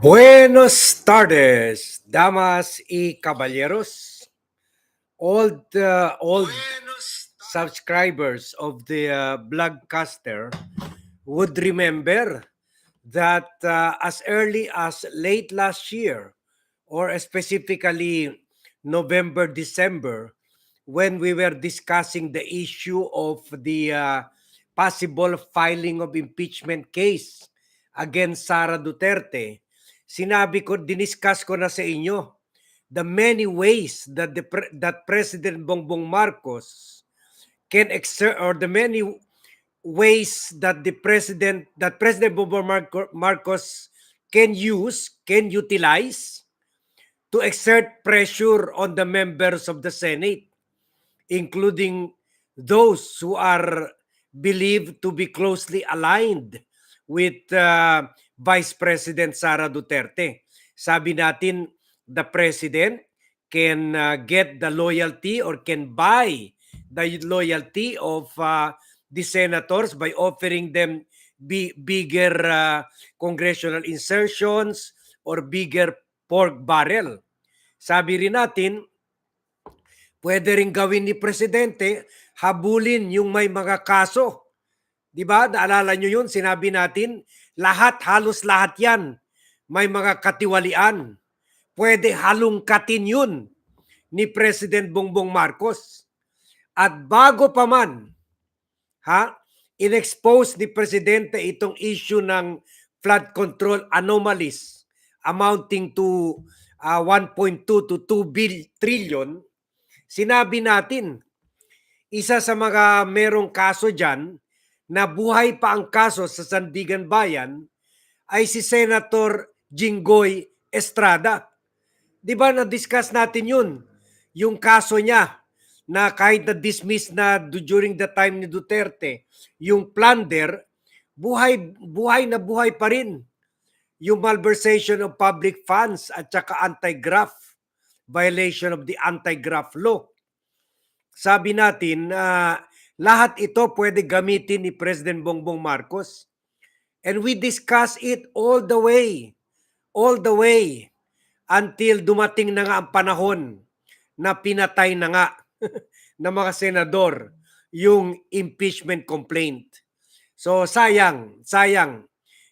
Buenos tardes, damas y caballeros. Old, uh, old subscribers of the uh, Blogcaster would remember that uh, as early as late last year, or specifically November, December, when we were discussing the issue of the uh, possible filing of impeachment case against Sara Duterte, sinabi ko, diniscuss ko na sa inyo the many ways that the that President Bongbong Marcos can exert or the many ways that the president that President Bongbong Marco- Marcos can use can utilize to exert pressure on the members of the Senate including those who are believed to be closely aligned with uh, Vice President Sara Duterte. Sabi natin, the president can uh, get the loyalty or can buy the loyalty of uh, the senators by offering them bi- bigger uh, congressional insertions or bigger pork barrel. Sabi rin natin, pwede rin gawin ni Presidente, habulin yung may mga kaso. Di ba? Naalala nyo yun? Sinabi natin, lahat, halos lahat yan. May mga katiwalian. Pwede halungkatin yun ni President Bongbong Marcos. At bago pa man, ha, inexpose ni Presidente itong issue ng flood control anomalies amounting to uh, 1.2 to 2 bil- trillion, sinabi natin, isa sa mga merong kaso dyan, na buhay pa ang kaso sa Sandigan Bayan, ay si Senator Jinggoy Estrada. Di ba na-discuss natin yun? Yung kaso niya na kahit na-dismiss na du- during the time ni Duterte, yung plunder, buhay, buhay na buhay pa rin. Yung malversation of public funds at saka anti-graft, violation of the anti-graft law. Sabi natin na lahat ito pwede gamitin ni President Bongbong Marcos. And we discuss it all the way, all the way, until dumating na nga ang panahon na pinatay na nga ng mga senador yung impeachment complaint. So sayang, sayang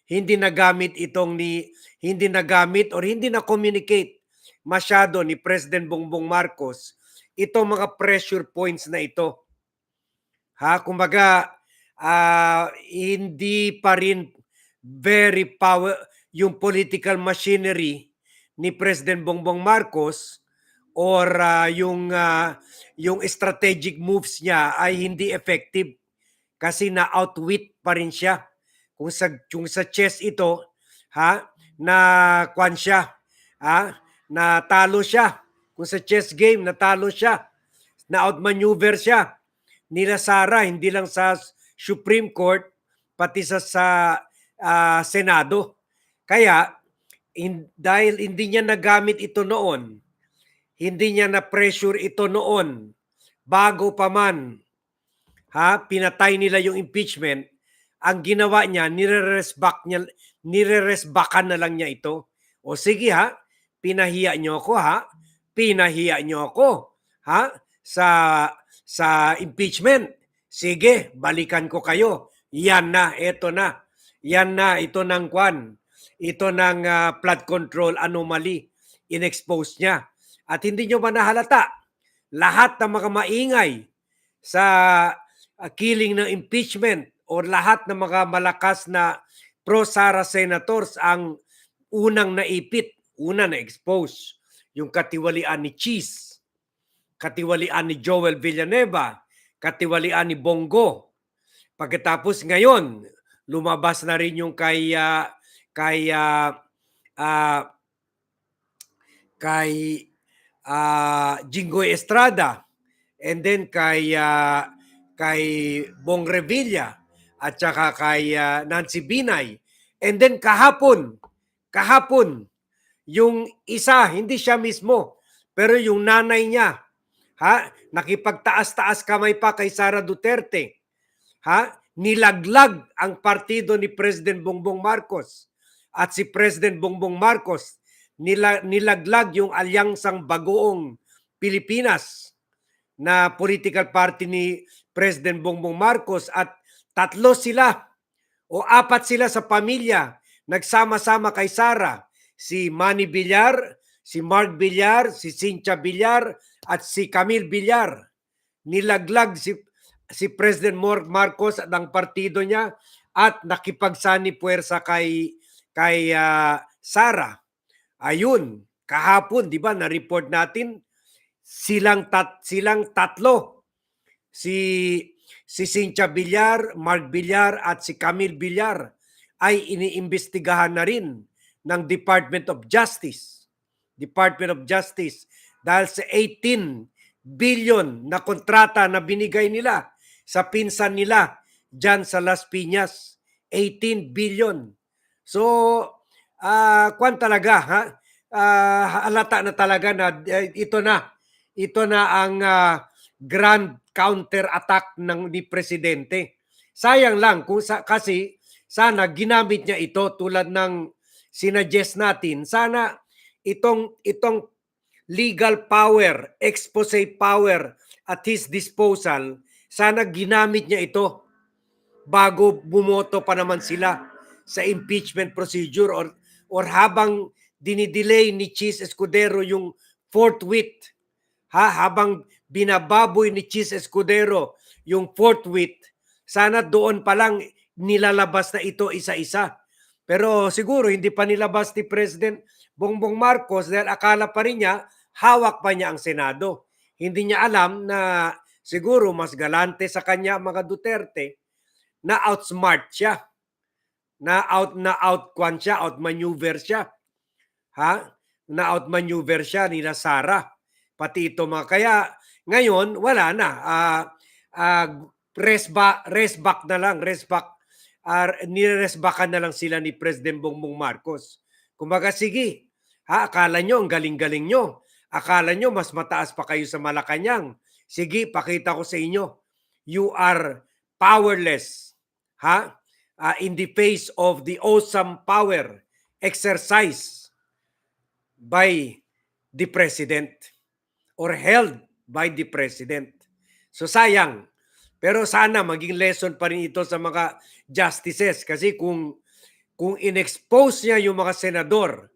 hindi nagamit itong ni hindi nagamit or hindi na communicate masyado ni President Bongbong Marcos itong mga pressure points na ito. Ha, kumbaga ah, hindi pa rin very power yung political machinery ni President Bongbong Marcos or ah, yung ah, yung strategic moves niya ay hindi effective kasi na outwit pa rin siya. Kung sa kung sa chess ito, ha, na kwan siya, ha, na talo siya. Kung sa chess game natalo siya, na outmaneuver siya nila Sara hindi lang sa Supreme Court pati sa sa ah, Senado. Kaya in, dahil hindi niya nagamit ito noon, hindi niya na pressure ito noon bago pa man ha pinatay nila yung impeachment ang ginawa niya nire-resback niya nire-resbackan na lang niya ito o sige ha pinahiya niyo ako ha pinahiya niyo ako ha sa sa impeachment. Sige balikan ko kayo. Yan na eto na. Yan na ito ng kwan. Ito ng ah, flood control anomaly. Inexpose niya. At hindi nyo ba nahalata? Lahat ng mga maingay sa uh, killing ng impeachment or lahat ng mga malakas na pro-Sara senators ang unang naipit, una na expose yung katiwalian ni Cheese, katiwalian ni Joel Villanueva, katiwalian ni Bongo. Pagkatapos ngayon, lumabas na rin yung kay ah, kay ah, kay ah, Jinggoy Estrada. And then kay ah, kay Bong Revilla at saka kay ah, Nancy Binay. And then kahapon kahapon yung isa hindi siya mismo pero yung nanay niya ha? Nakipagtaas-taas kamay pa kay Sara Duterte. Ha? Nilaglag ang partido ni President Bongbong Marcos. At si President Bongbong Marcos nila, nilaglag yung alyansang bagoong Pilipinas na political party ni President Bongbong Marcos. At tatlo sila o apat sila sa pamilya nagsama-sama kay Sara. Si Manny Villar, si Mark Villar, si Cynthia Villar at si Camille Villar. Nilaglag si si President Mar- Marcos at ang partido niya at nakipagsani puwersa kay kay ah, Sara. Ayun, kahapon 'di ba na-report natin silang tat silang tatlo si si Cynthia Villar, Mark Villar at si Camille Villar ay iniimbestigahan na rin ng Department of Justice. Department of Justice dahil sa 18 billion na kontrata na binigay nila sa pinsan nila dyan sa Las Piñas. 18 billion. So, ah kwan talaga, ha? Ah, halata na talaga na eh, ito na. Ito na ang ah, grand counter attack ng ni presidente. Sayang lang kung sa, kasi sana ginamit niya ito tulad ng sinuggest natin. Sana itong itong legal power, expose power at his disposal, sana ginamit niya ito bago bumoto pa naman sila sa impeachment procedure or or habang dinidelay ni Cheese Escudero yung forthwith ha? Habang binababoy ni Cheese Escudero yung forthwith sana doon pa lang nilalabas na ito isa-isa. Pero siguro hindi pa nilabas ni President Bongbong Marcos dahil akala pa rin niya hawak pa niya ang Senado. Hindi niya alam na siguro mas galante sa kanya mga Duterte na outsmart siya. Na out na out kwan siya out maneuver siya. Ha? Na out maneuver siya ni Sara. Pati ito mga kaya ngayon wala na. Ah ah, rest back rest back na lang rest back uh, nire-rest backan na lang sila ni President Bongbong Marcos. Kumbaga sige ha akala nyo ang galing-galing nyo akala nyo mas mataas pa kayo sa Malacanang sige pakita ko sa inyo you are powerless ha uh, in the face of the awesome power exercised by the president or held by the president. So sayang. Pero sana maging lesson pa rin ito sa mga justices kasi kung kung inexpose niya yung mga senador,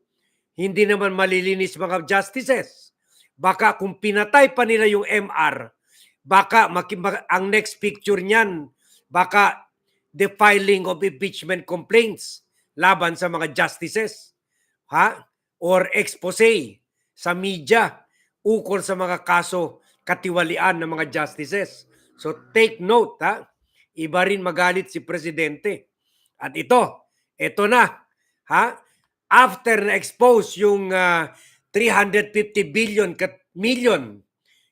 hindi naman malilinis mga justices. Baka kung pinatay pa nila yung MR, baka ang next picture niyan, baka the filing of impeachment complaints laban sa mga justices ha? Or expose sa media ukol sa mga kaso katiwalian ng mga justices. So take note ha? Iba rin magalit si presidente. At ito ito na ha after na expose yung ah, 350 billion kat million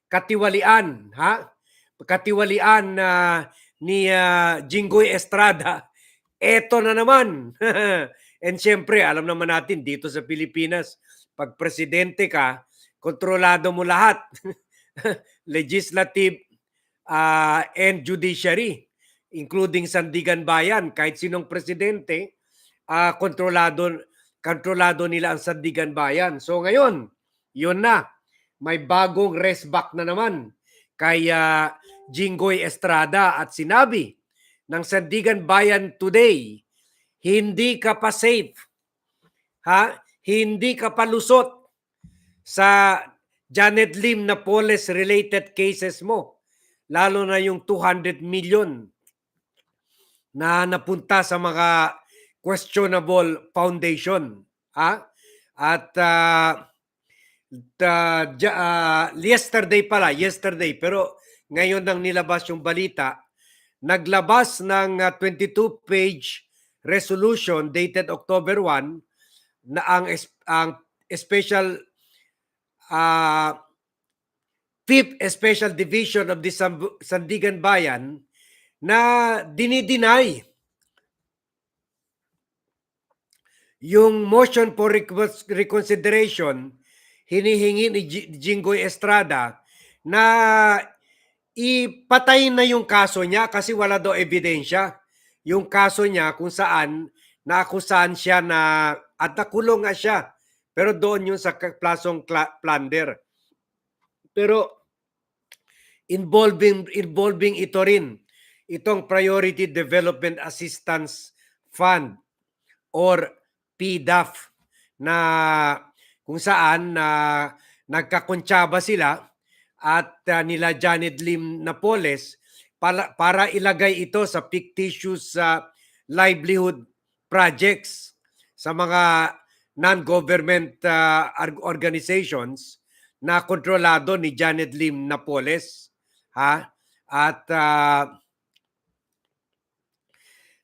katiwalian ha katiwalian na ni ah, Jinggoy Estrada, eto na naman. And syempre, alam naman natin dito sa Pilipinas, pag presidente ka, kontrolado mo lahat. Legislative ah, and judiciary, including Sandigan Bayan. Kahit sinong presidente, ah, kontrolado, kontrolado nila ang Sandigan Bayan. So ngayon, yun na. May bagong rest back na naman kay ah, Jinggoy Estrada at sinabi ng Sandigan Bayan Today, hindi ka pa safe. Ha? Hindi ka pa lusot sa Janet Lim na police related cases mo. Lalo na yung 200 million na napunta sa mga questionable foundation. Ha? At ah, the- ja- ah, yesterday pala, yesterday, pero ngayon nang nilabas yung balita, naglabas ng 22-page resolution dated October 1 na ang, ang special ah, Fifth Special Division of the Sandigan Bayan na dinideny yung motion for recon- reconsideration hinihingi ni Ji- Jinggoy Estrada na ipatayin na yung kaso niya kasi wala daw ebidensya. Yung kaso niya kung saan naakusahan siya na at nakulong nga siya. Pero doon yung sa plasong plunder. Pero involving involving ito rin itong Priority Development Assistance Fund or PDAF na kung saan na nagkakontsaba sila at uh, nila Janet Lim Napoles para, para ilagay ito sa fictitious uh, livelihood projects sa mga non-government uh, org- organizations na kontrolado ni Janet Lim Napoles ha? At uh,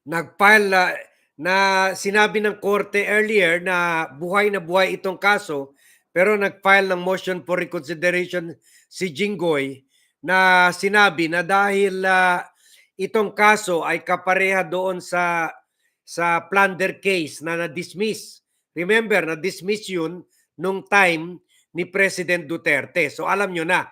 nagfile uh, na sinabi ng korte earlier na buhay na buhay itong kaso pero nagfile ng motion for reconsideration si Jinggoy na sinabi na dahil uh, itong kaso ay kapareha doon sa sa plunder case na na-dismiss. Remember, na-dismiss yun nung time ni President Duterte. So alam nyo na,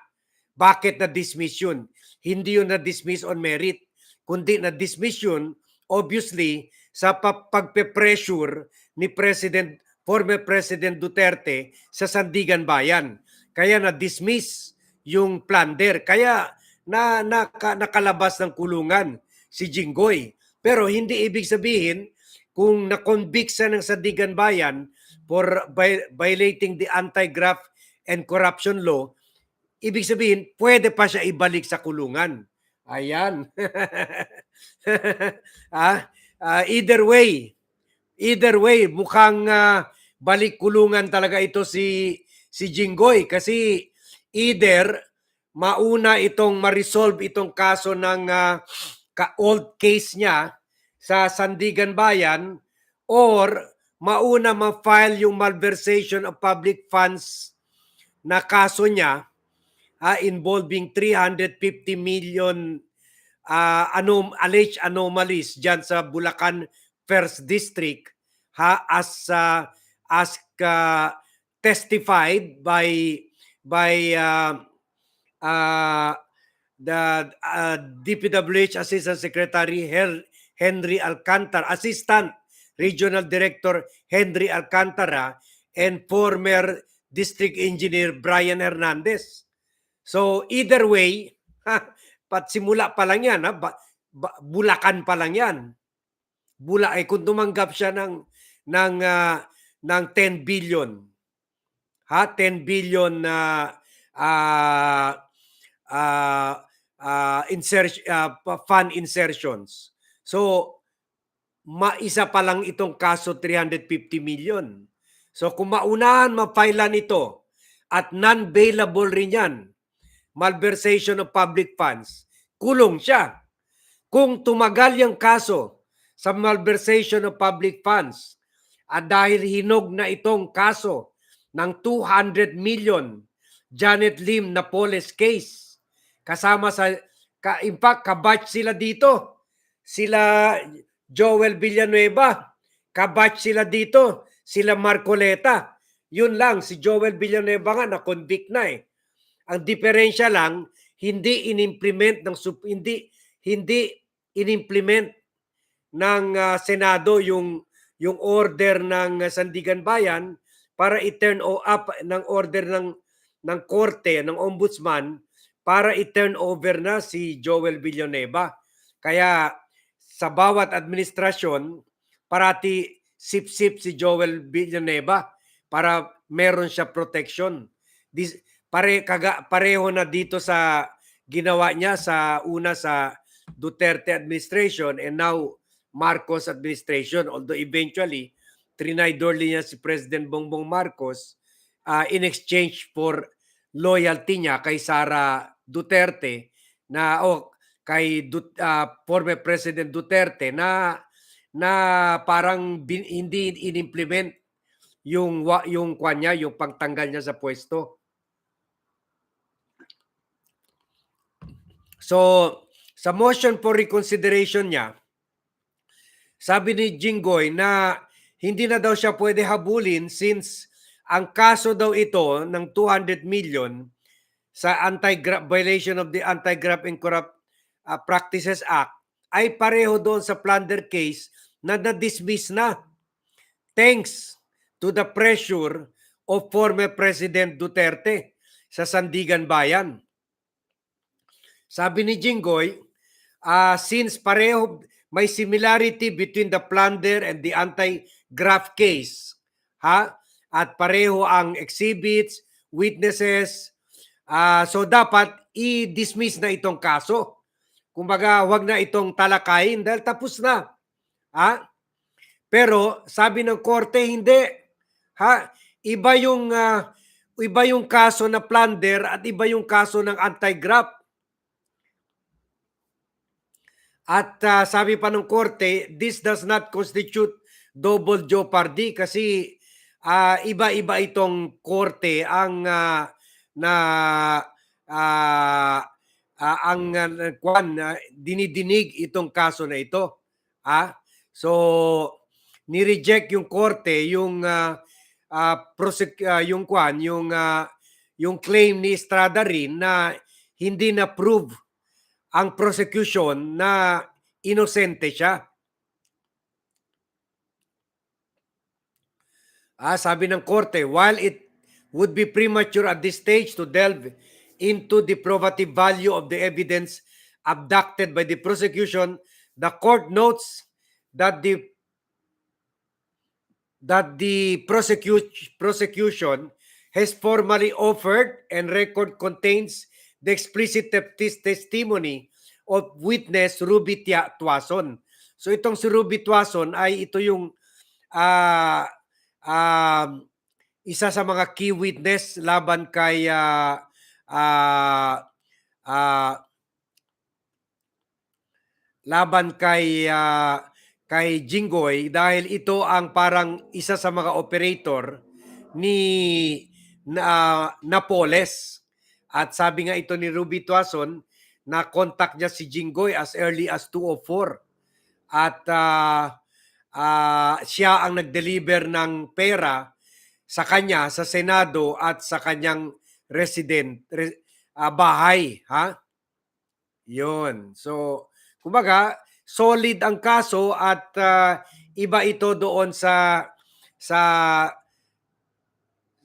bakit na-dismiss yun? Hindi yun na-dismiss on merit, kundi na-dismiss yun, obviously, sa pa- pagpe-pressure ni President, former President Duterte sa Sandigan Bayan. Kaya na-dismiss yung plunder. Kaya na, naka, nakalabas ng kulungan si Jinggoy. Pero hindi ibig sabihin kung na-convict siya ng Sandigan Bayan for vi- violating the anti-graft and corruption law, ibig sabihin, pwede pa siya ibalik sa kulungan. Ayan. ah, ah, either way, either way, mukhang ah, balik kulungan talaga ito si si Jinggoy kasi either mauna itong ma-resolve itong kaso ng ah, ka old case niya sa Sandigan Bayan or mauna ma-file yung malversation of public funds na kaso niya ah, involving 350 million ah, anom alleged anomalies diyan sa Bulacan First District ha as ah, as ah, testified by by ah, ah, the uh, DPWH Assistant Secretary Her- Henry Alcantara, Assistant Regional Director Henry Alcantara, and former District Engineer Brian Hernandez. So either way, pat simula pa lang yan, ha, ba, ba- Bulacan pa lang yan. Bula ay kung tumanggap siya ng ng ah, ng 10 billion. Ha, 10 billion na ah ah ah, insert ah, pa- fund insertions. So maisa pa lang itong kaso 350 million. So kung maunahan mapailan ito at non-bailable rin yan, malversation of public funds, kulong siya. Kung tumagal yung kaso sa malversation of public funds at dahil hinog na itong kaso ng 200 million Janet Lim Napoles case kasama sa ka, in fact kabatch sila dito. Sila Joel Villanueva kabatch sila dito. Sila Marcoleta. Yun lang si Joel Villanueva nga na convict na eh ang diferensya lang hindi inimplement ng hindi hindi inimplement ng ah, Senado yung yung order ng ah, Sandigan Bayan para i-turn up ng order ng ng korte ng ombudsman para i-turn over na si Joel Villanueva. Kaya sa bawat administrasyon parati sip-sip si Joel Villanueva para meron siya protection. Dis, pare kaga, pareho na dito sa ginawa niya sa una sa Duterte administration and now Marcos administration although eventually trinidorly niya si President Bongbong Marcos uh, in exchange for loyalty niya kay Sara Duterte na o kay Dut, ah, former President Duterte na na parang bin, hindi inimplement yung yung kwan yung pagtanggal niya sa pwesto. So, sa motion for reconsideration niya, sabi ni Jinggoy na hindi na daw siya pwede habulin since ang kaso daw ito ng 200 million sa anti violation of the Anti-Graft and Corrupt uh, Practices Act ay pareho doon sa plunder case na na-dismiss na. Thanks to the pressure of former President Duterte sa Sandigan Bayan. Sabi ni Jinggoy, ah, since pareho may similarity between the plunder and the anti-graft case, ha? At pareho ang exhibits, witnesses, ah, so dapat i-dismiss na itong kaso. Kumbaga, wag na itong talakayin dahil tapos na. Ha? Pero sabi ng korte hindi. Ha? Iba yung ah, iba yung kaso na plunder at iba yung kaso ng anti-graft. At ah, sabi pa ng korte, this does not constitute double jeopardy kasi ah, iba-iba itong korte ang ah, na ah, ah, ang uh, kwan ah, dinidinig itong kaso na ito. Ah, so ni-reject yung korte yung ah, ah, prosec- ah, yung kwan yung ah, yung claim ni Estrada rin na hindi na prove ang prosecution na inosente siya. Ah, sabi ng korte, while it would be premature at this stage to delve into the probative value of the evidence abducted by the prosecution, the court notes that the that the prosecute, prosecution has formally offered and record contains the explicit tes- testimony of witness Ruby Tuason. So itong si Ruby Tuason ay ito yung ah um, isa sa mga key witness laban kay ah, ah, ah, laban kay ah, kay Jinggoy dahil ito ang parang isa sa mga operator ni na Napoles. At sabi nga ito ni Ruby Tuason na contact niya si Jinggoy as early as 204. At ah, ah, siya ang nag-deliver ng pera sa kanya sa Senado at sa kanyang resident re- ah, bahay, ha? 'Yon. So, kumbaga, solid ang kaso at ah, iba ito doon sa sa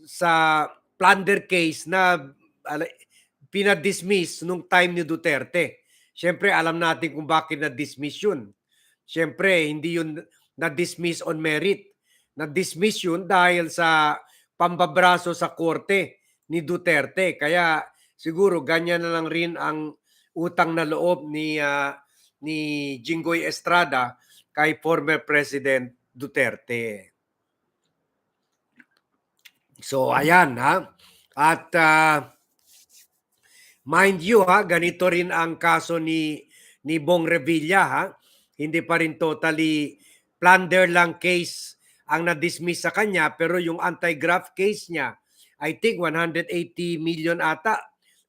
sa plunder case na pinadismiss nung time ni Duterte. Siyempre, alam natin kung bakit na-dismiss yun. Siyempre, hindi yun na-dismiss on merit. Na-dismiss yun dahil sa pambabraso sa korte ni Duterte. Kaya siguro ganyan na lang rin ang utang na loob ni ah, ni Jinggoy Estrada kay former President Duterte. So ayan ha. At ah, mind you ha, ganito rin ang kaso ni ni Bong Revilla ha. Hindi pa rin totally plunder lang case ang na-dismiss sa kanya pero yung anti-graft case niya I think 180 million ata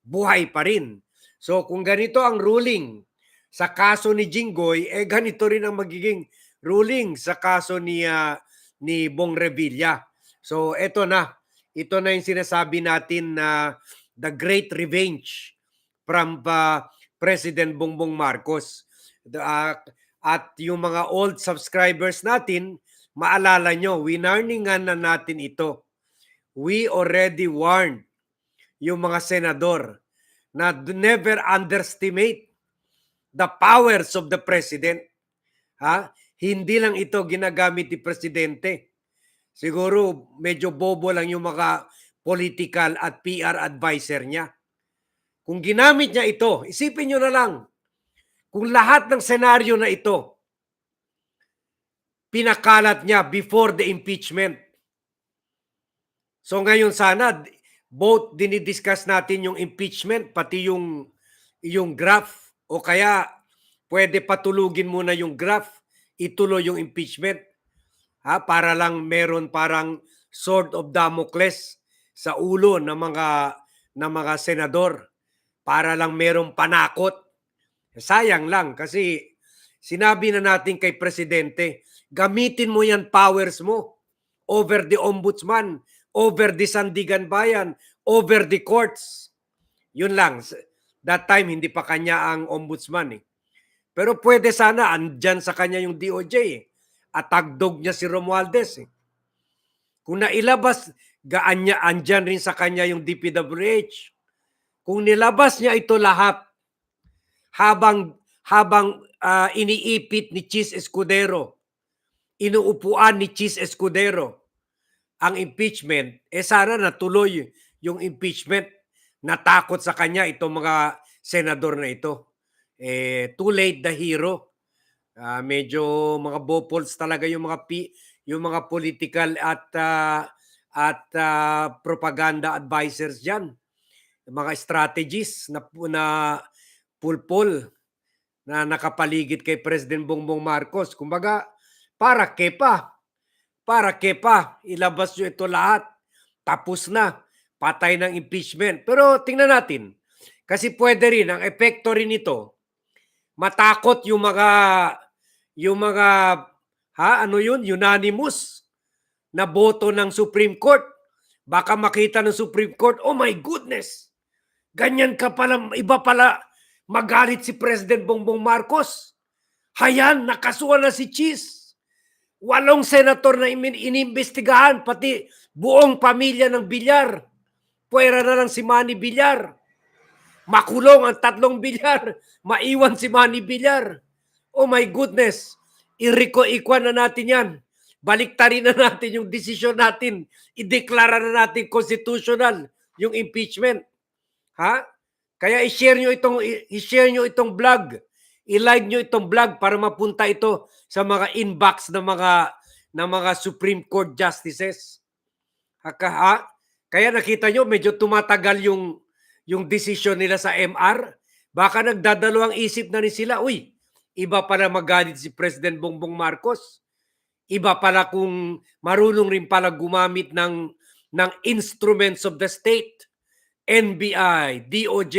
buhay pa rin. So kung ganito ang ruling sa kaso ni Jinggoy, eh ganito rin ang magiging ruling sa kaso ni ah, ni Bong Revilla. So eto na, ito na yung sinasabi natin na the great revenge from ah, President Bongbong Marcos. Ah, at yung mga old subscribers natin, maalala nyo, winarningan na natin ito. We already warned yung mga senador na never underestimate the powers of the president. Ha? Hindi lang ito ginagamit ni presidente. Siguro medyo bobo lang yung mga political at PR advisor niya. Kung ginamit niya ito, isipin niyo na lang, kung lahat ng senaryo na ito, pinakalat niya before the impeachment. So ngayon sana, both dinidiscuss natin yung impeachment, pati yung, yung graph, o kaya pwede patulugin muna yung graph, ituloy yung impeachment. Ha, para lang meron parang sword of Damocles sa ulo ng mga ng mga senador para lang merong panakot. Sayang lang kasi sinabi na natin kay presidente, gamitin mo yan powers mo over the ombudsman, over the Sandigan Bayan, over the courts. Yun lang. That time hindi pa kanya ang ombudsman eh. Pero pwede sana andyan sa kanya yung DOJ eh. atagdog niya si Romualdez. Eh. Kung nailabas, gaan niya, andyan rin sa kanya yung DPWH. Kung nilabas niya ito lahat, habang habang ah, iniipit ni Chis Escudero, inuupuan ni Chis Escudero ang impeachment, eh sana natuloy yung impeachment. Natakot sa kanya itong mga senador na ito. Eh, too late the hero. Ah, medyo mga bopols talaga yung mga pi, yung mga political at ah, at ah, propaganda advisors diyan. Mga strategies na na pulpul na nakapaligid kay President Bongbong Marcos. Kumbaga, para ke pa? Para ke pa? Ilabas nyo ito lahat. Tapos na. Patay ng impeachment. Pero tingnan natin. Kasi pwede rin, ang epekto rin ito, matakot yung mga, yung mga, ha, ano yun, unanimous na boto ng Supreme Court. Baka makita ng Supreme Court, oh my goodness, ganyan ka pala, iba pala, magalit si President Bongbong Marcos. Hayan, nakasuhan na si Cheese. Walong senator na inimbestigahan, pati buong pamilya ng Bilyar. Pwera na lang si Manny Bilyar. Makulong ang tatlong Bilyar. Maiwan si Manny Bilyar. Oh my goodness. Iriko-ikwan na natin yan. Baliktarin na natin yung desisyon natin. Ideklara na natin constitutional yung impeachment. Ha? Kaya i-share nyo itong i-share nyo itong vlog. I-like nyo itong vlog para mapunta ito sa mga inbox ng mga ng mga Supreme Court justices. Haka, ha? Kaya nakita nyo medyo tumatagal yung yung decision nila sa MR. Baka nagdadalawang isip na rin sila, uy, iba pala magalit si President Bongbong Marcos. Iba pala kung marunong rin pala gumamit ng ng instruments of the state. NBI, DOJ,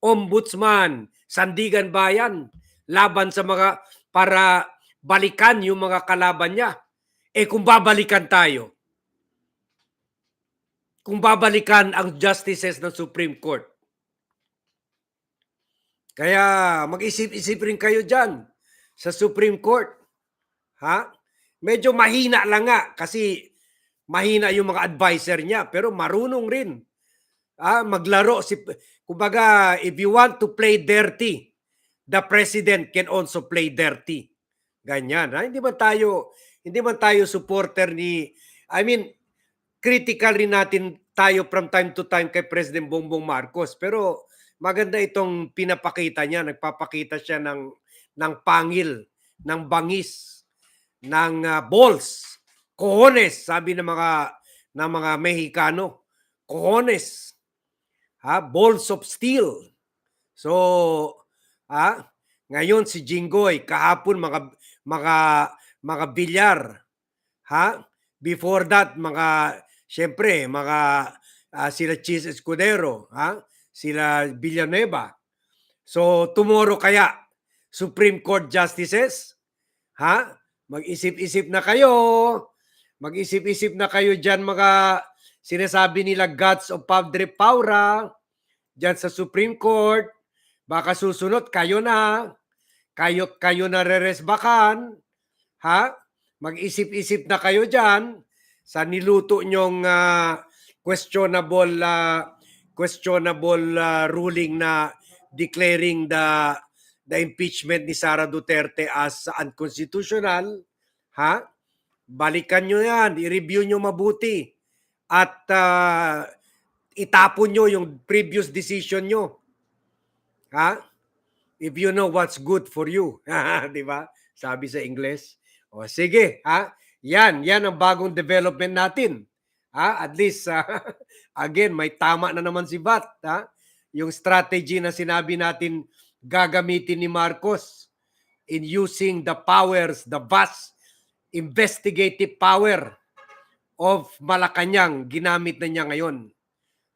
Ombudsman, Sandigan Bayan, laban sa mga para balikan yung mga kalaban niya. Eh kung babalikan tayo, kung babalikan ang justices ng Supreme Court. Kaya mag-isip-isip rin kayo dyan sa Supreme Court. Ha? Medyo mahina lang nga kasi mahina yung mga advisor niya pero marunong rin. Ah, maglaro si kumbaga if you want to play dirty, the president can also play dirty. Ganyan, ha? Hindi man tayo hindi man tayo supporter ni I mean critical rin natin tayo from time to time kay President Bongbong Marcos pero maganda itong pinapakita niya, nagpapakita siya ng ng pangil, ng bangis, ng uh, balls, cojones, sabi ng mga ng mga Mexicano, cojones. Ha, balls of steel. So, ha, ngayon si Jinggoy, kahapon mga mga mga bilyar. Ha? Before that, mga Siyempre, mga uh, sila Cheese Escudero, ha? sila Villanueva. So, tomorrow kaya, Supreme Court Justices, ha? Mag-isip-isip na kayo. Mag-isip-isip na kayo dyan mga sinasabi nila gods of Padre Paura dyan sa Supreme Court. Baka susunod, kayo na. Kayo, kayo na reresbakan. Ha? Mag-isip-isip na kayo dyan sa niluto nyong uh, questionable uh, questionable uh, ruling na declaring the the impeachment ni Sara Duterte as unconstitutional ha balikan nyo yan i-review nyo mabuti at uh, itapon nyo yung previous decision nyo ha if you know what's good for you di ba sabi sa English o sige ha yan, yan ang bagong development natin. Ha? At least, uh, again, may tama na naman si Bat. Ha? Yung strategy na sinabi natin gagamitin ni Marcos in using the powers, the vast investigative power of Malacanang, ginamit na niya ngayon.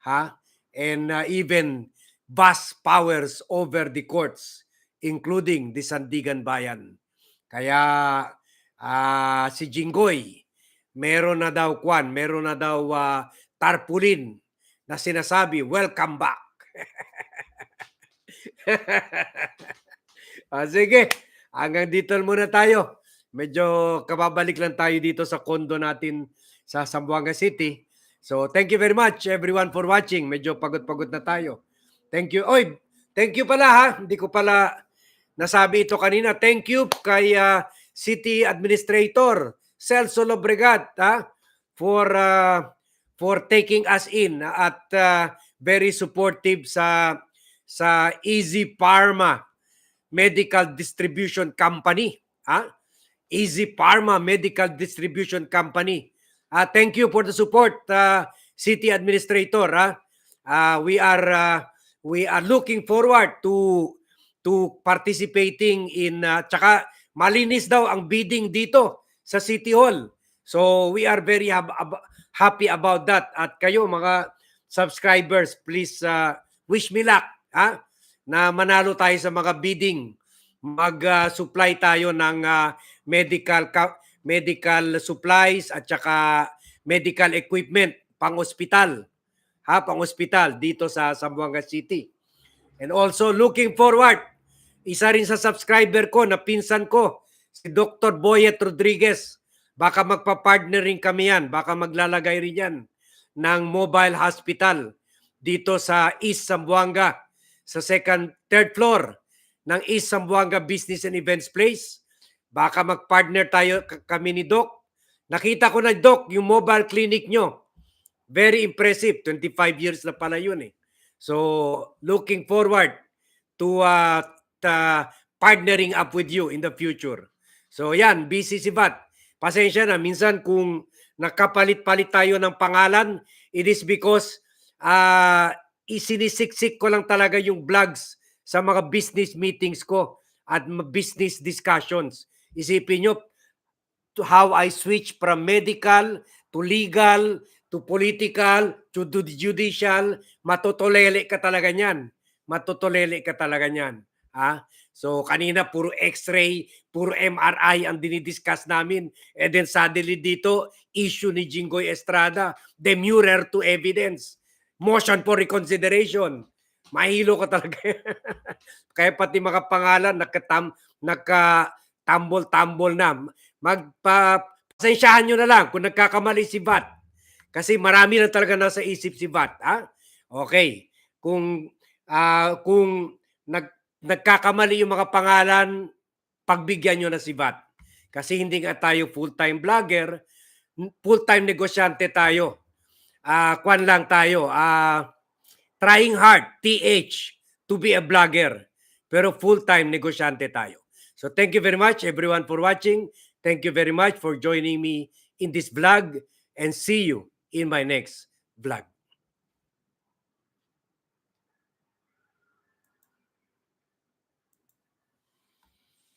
Ha? And uh, even vast powers over the courts, including the Sandigan Bayan. Kaya ah, si Jinggoy, meron na daw kwan, meron na daw uh, tarpulin na sinasabi, welcome back. ah, sige, hanggang dito muna tayo. Medyo kababalik lang tayo dito sa condo natin sa Zamboanga City. So, thank you very much everyone for watching. Medyo pagod-pagod na tayo. Thank you. Oy, thank you pala ha. Hindi ko pala nasabi ito kanina. Thank you kay ah, City Administrator Celso Lobregat ha, for ah, for taking us in at ah, very supportive sa sa Easy Pharma Medical Distribution Company. Ha? Easy Pharma Medical Distribution Company. Ah, thank you for the support, ah, City Administrator. Ha? Ah, we are ah, we are looking forward to to participating in uh, tsaka malinis daw ang bidding dito sa City Hall. So we are very happy about that at kayo mga subscribers please uh, wish me luck ha na manalo tayo sa mga bidding mag-supply tayo ng uh, medical medical supplies at saka medical equipment pang ospital ha pang ospital dito sa Zamboanga City. And also looking forward, isa rin sa subscriber ko na pinsan ko, si Dr. Boyet Rodriguez. Baka magpa-partner rin kami yan. Baka maglalagay rin yan ng mobile hospital dito sa East Zamboanga, sa second, third floor ng East Zamboanga Business and Events Place. Baka mag-partner tayo kami ni Doc. Nakita ko na, Doc, yung mobile clinic nyo. Very impressive. 25 years na pala yun eh. So, looking forward to uh, ta- partnering up with you in the future. So, yan, busy si Vat. Pasensya na, minsan kung nakapalit-palit tayo ng pangalan, it is because uh, isinisiksik ko lang talaga yung vlogs sa mga business meetings ko at business discussions. Isipin nyo, to how I switch from medical to legal to political to judicial, matutulele ka talaga niyan. Matutulele ka talaga niyan. Ha? So kanina puro x-ray, puro MRI ang dinidiscuss namin. And then suddenly dito, issue ni Jinggoy Estrada, demurrer to evidence. Motion for reconsideration. Mahilo ka talaga. Kaya pati mga pangalan nakatam, nakatambol-tambol na. Magpa, pasensyahan nyo na lang kung nagkakamali si Vat. Kasi marami na talaga nasa isip si Vat. Ha? Okay. Kung, ah, kung nag, nagkakamali yung mga pangalan, pagbigyan nyo na si Vat. Kasi hindi nga tayo full-time vlogger, full-time negosyante tayo. Ah, kwan lang tayo. Ah, trying hard, TH, to be a vlogger. Pero full-time negosyante tayo. So thank you very much everyone for watching. Thank you very much for joining me in this vlog and see you in my next vlog.